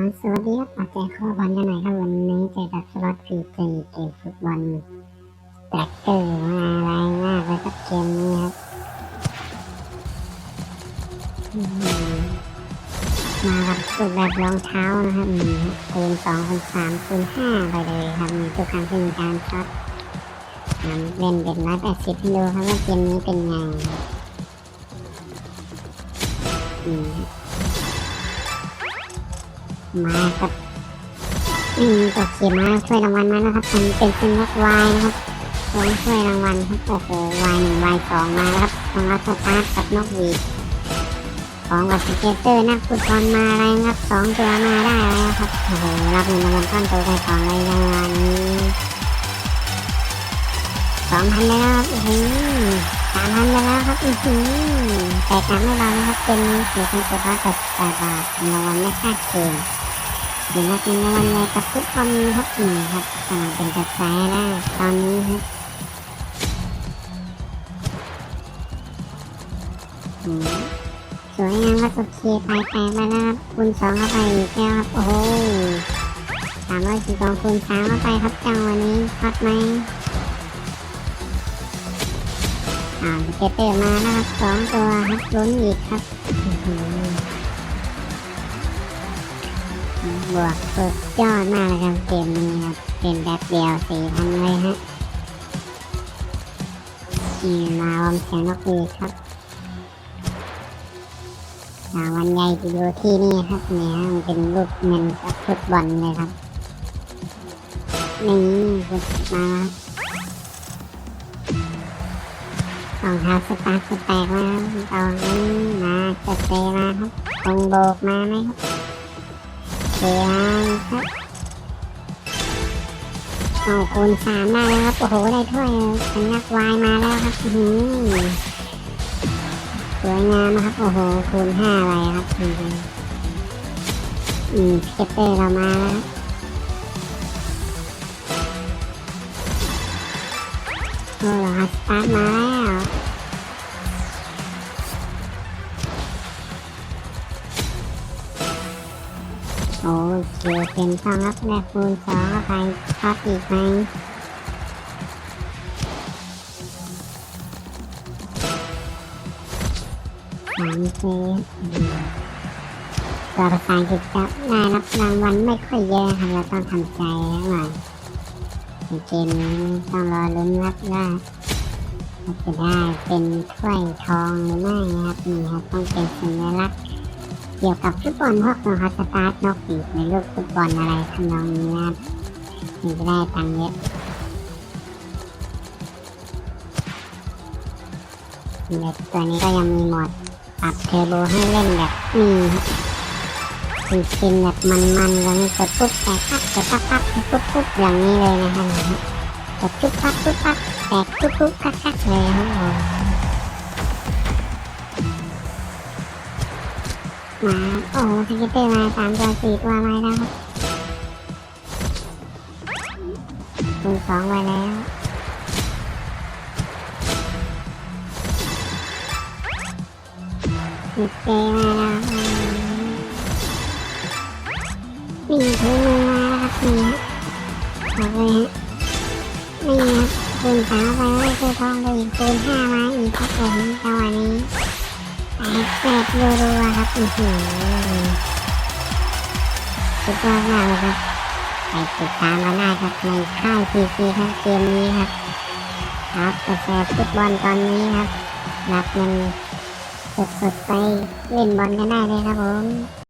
สวัสดีครับมาแจกข้อบอลกันหน่อยครับวันนี้เจอกับสล็อตฟรีเจเกมฟุตบอลแตกเตอร์มาแรงมากเลยครับเกมนี้ครับ มากับสูตรแบบรองเท้านะครับมีคูณสองคูณสามคูณห้าไปเลยครับทุกครั้งที่มีการช็อตเล่นเป็นร้อยแปดสิบให้ดูครับว่าเกมนี้เป็นไงอืม มาครับอืมตกเขียมาช่วยรางวัลมาแล้วครับผมเป็นเป็นนกวายนะครับผมช่วยรางวัลครับโอ้โหวายหนึ่งวายสองมาแล้วครับของรัสตาร์ทกับนกหวีดของกับสเกตเตอร์นักฟุตบอลมาอะไรครับสองตัวมาได้แล้วครับโอ้โหรับเงินรางวัลก้อนโตไปสองเลยรางวัลนี้สองพันแล้วครับโอ้โหสามพันแล้วครับอือหือแต่การไม่เบานะครับเป็นเสียเป็นตัวละเจ็ดแปดบาทรางวัลไม่คาดเกณ ฑ์เดี๋ยวมาเป็นรางวัลในกับทุกคนครับอืมครับกำลังเป็นกระแสนะตอนนี้ครับสวยงามครับโอเคไปแตกไปแล้วครับคูณสองเข้าไปอีกแล้วครับ โอ้โหสามร้อยสี่สองคูณสามเข้าไปครับจังวันนี้พัดไหมอ่าเกตเตอร์มาแล้วครับสองตัวครับลุ้นอีกครับ บวกสุดยอดมากเลยครับเกมนี้ครับเป็นแบบเดียวสี่พันเลยฮะนี่มาวอมเสียงนกหวีดครับราวัลใหญ่ที่ดูที่นี่ครับเนี่ยมันเป็นรูปเงินกับฟุตบอลเลยครับ นี่ฟุตมารองเท้าสตาร์สแตกมาครับตอนนี้มาจะเตมาครับตรงโบกมาไหมครับ เสียงครับเอาคูณสามได้แล้วครับ โอ้โห ได้ถ้วยเป็นนักวายมาแล้วครับหือสวยงามนะครับ โอ้โห คูณห้าอะไรครับอืมเก็ตเตอร์เรามาแล้วโอ้โหสตาร์ทมาแล้ว เขียวเป็นสองรับแรกคูณสองเข้าไปชอบอีกไหมสามเซตัวภาษาอังกฤษจะได้รับรางวัลไม่ค่อยเยอะครับเราต้องทำใจหน่อยในเกมนี้ต้องรอลุ้นรับว่าจะได้เป็นถ้วยทองหรือไม่ครับนี่ครับต้องเป็นสัญลักษณ์ เกี่ยวกับฟุตบอลพวกนะครับสตาร์ทนกปีกในลูกฟุตบอลอะไรทำนองนี้นะครับถึงจะได้ตังค์เยอะเด็กตัวนี้ก็ยังมีหมดปรับเทอร์โบให้เล่นแบบนี้ครับคือกินแบบมันๆแล้วนี่กดปุ๊บแตกปั๊บกดปั๊บปั๊บปุ๊บปุ๊บอย่างนี้เลยนะครับกดปุ๊บปั๊บปุ๊บปั๊บแตกปุ๊บปุ๊บคักคักเลยครับ มมาโอ้สกิตเตอร์มาสามตัวสี่ตัวมาแล้วครับคูณสองไปแล้วสิบเจมาแล้วนี่ถุงมือมาแล้วครับนี่ฮะบอกเลยฮะนี่ครับคูณสามไปแล้วคูณทองไปอีกคูณห้ามาอีกครับผมจังหวะนี้ แปดแปดรัวๆครับอือหือสุดยอดมากเลยครับไปติดตามมาได้ครับในค่ายพีซีครับเกมนี้ครับครับกระแสฟุตบอลตอนนี้ครับรับเงินสดๆไปเล่นบอลกันได้เลยครับผม